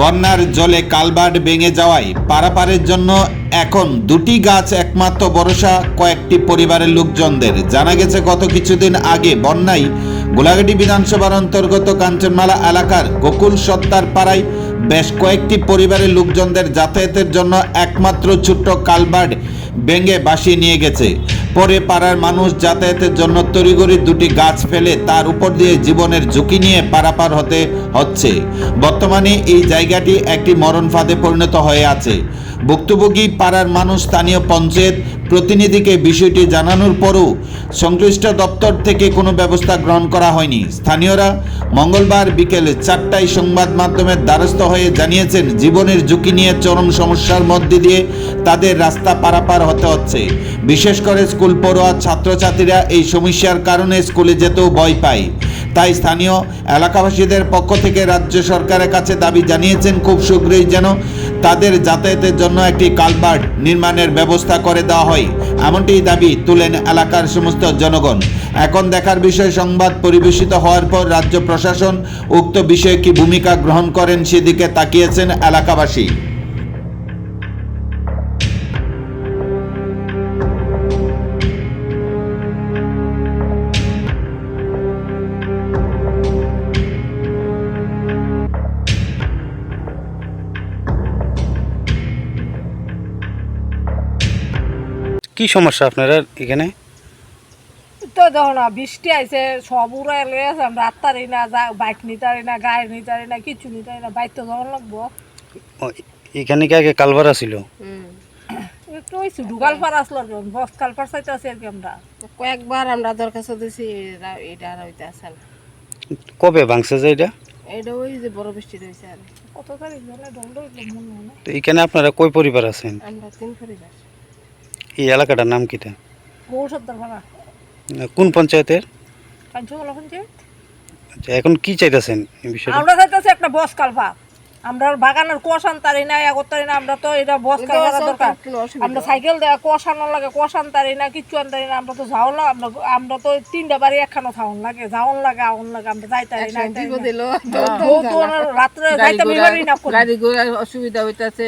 বন্যার জলে কালভার্ট ভেঙে যাওয়ায় পারাপারের জন্য এখন দুটি গাছ একমাত্র ভরসা কয়েকটি পরিবারের লোকজনদের। জানা গেছে, গত কিছুদিন আগে বন্যায় গোলাঘাটি বিধানসভার অন্তর্গত কাঞ্চনমালা এলাকার গোকুল সত্তার পাড়ায় বেশ কয়েকটি পরিবারের লোকজনদের যাতায়াতের জন্য একমাত্র ছোট্ট কালভার্ট ভেঙে বাসিয়ে নিয়ে গেছে। পরে পাড়ার মানুষ যাতায়াতের জন্য তড়িঘড়ি দুটি গাছ ফেলে তার উপর দিয়ে জীবনের ঝুঁকি নিয়ে পারাপার হতে হচ্ছে। বর্তমানে এই জায়গাটি একটি মরণ ফাঁদে পরিণত হয়ে আছে। ভুক্তভোগী পাড়ার মানুষ স্থানীয় পঞ্চায়েত প্রতিনিধিকে বিষয়টি জানানোর পরও সংশ্লিষ্ট দপ্তর থেকে কোনো ব্যবস্থা গ্রহণ করা হয়নি। স্থানীয়রা মঙ্গলবার বিকেলে চারটায় সংবাদ মাধ্যমের দ্বারস্থ হয়ে জানিয়েছেন, জীবনের ঝুঁকি নিয়ে চরম সমস্যার মধ্যে দিয়ে তাদের রাস্তা পারাপার হতে হচ্ছে। বিশেষ করে স্কুল পড়ুয়া ছাত্রছাত্রীরা এই সমস্যার কারণে স্কুলে যেতেও ভয় পায়। তাই স্থানীয় এলাকাবাসীদের পক্ষ থেকে রাজ্য সরকারের কাছে দাবি জানিয়েছেন, খুব শীঘ্রই যেন তাদের যাতায়াতের জন্য একটি কালভার্ট নির্মাণের ব্যবস্থা করে দেওয়া হয়। এমনটি দাবি তুলেন এলাকার সমস্ত জনগণ। এখন দেখার বিষয়, সংবাদ পরিবেশিত হওয়ার পর রাজ্য প্রশাসন উক্ত বিষয়ে কি ভূমিকা গ্রহণ করেন সেদিকে তাকিয়েছেন এলাকাবাসী। কি সমস্যা আপনারা এখানে? তো দেখো না বৃষ্টি আইছে সব উড়াই লয়ে আছে আমরা আত্মারি না যা বাইক নিতারি না গাড়ি নিতারি না কিছু নিতারি না বাইক তো যখন লাগবো। এখানে কি আগে কালভার আছিল? একটু ওই ঢুকাল পার আসলো বস কালপার চাইতে আছি আর কি আমরা। কয়েকবার আমরা দরখাস্ত দিছি এটা আর হইতে আসে না। কবে ভাঙছে যে এটা? এটা ওই যে বড় বৃষ্টি রয়েছে আর কত তারিখ মনে হয় না। তো এখানে আপনারা কই পরিবার আছেন? আমরা তিন পরিবার। এই এলাকাটার নাম কিটা? কোন পঞ্চায়েতের? আচ্ছা এখন কি চাইতেছেন আমরা চাইতেছি একটা বস কালপা আমরা বাগানের কোষান তারি না তারি না আমরা তো এটা বস সরকার দরকার আমরা সাইকেল দেওয়া কোষানো লাগে কোষান তারি না কিচ্ছু আনতারি না আমরা তো যাও না আমরা আমরা তো তিনটা বাড়ি একখানো থাউন লাগে যাওন লাগে আউন লাগে আমরা যাইতারি না দিব আইতারি দিল না। তো ওনার রাত্রে যাইতে বিবারি না করে। গাড়ি ঘোড়ার অসুবিধা হইতাছে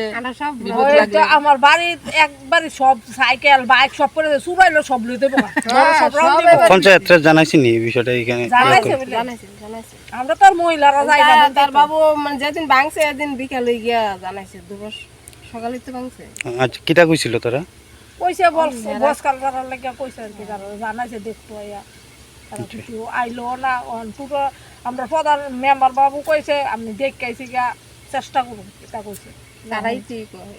আমার বাড়ির একবারে সব সাইকেল বাইক সব করে চুরাইলো সব লইতে দিব। পঞ্চায়েতরা জানাইছি নি বিষয়টা এখানে জানাইছে বলে। জানাইছি জানাইছি। আমরা তো আর মহিলারা যাই না তার- তার বাবু মানে যেদিন ভাঙছে এদিন বিকালে গিয়া জানাইছে দুপুর সকালে তো ভাঙছে। আচ্ছা কিটা কইছিল তোরা? কইছে বল বস কাল করার কইছে আর কি জানাইছে দেখতো আইয়া কিছু আইলো না টুটো আমরা প্রধান মেম্বার বাবু কইছে আমি দেখাইছি গা চেষ্টা করুন এটা কইছে।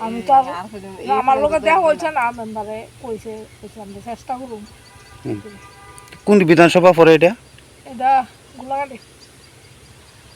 আমি তো আমার হয়েছে না। মেম্বারে কইছে কইছে আমরা চেষ্টা করুন কোন বিধানসভা পরে এটা? এটা গোলাঘাটি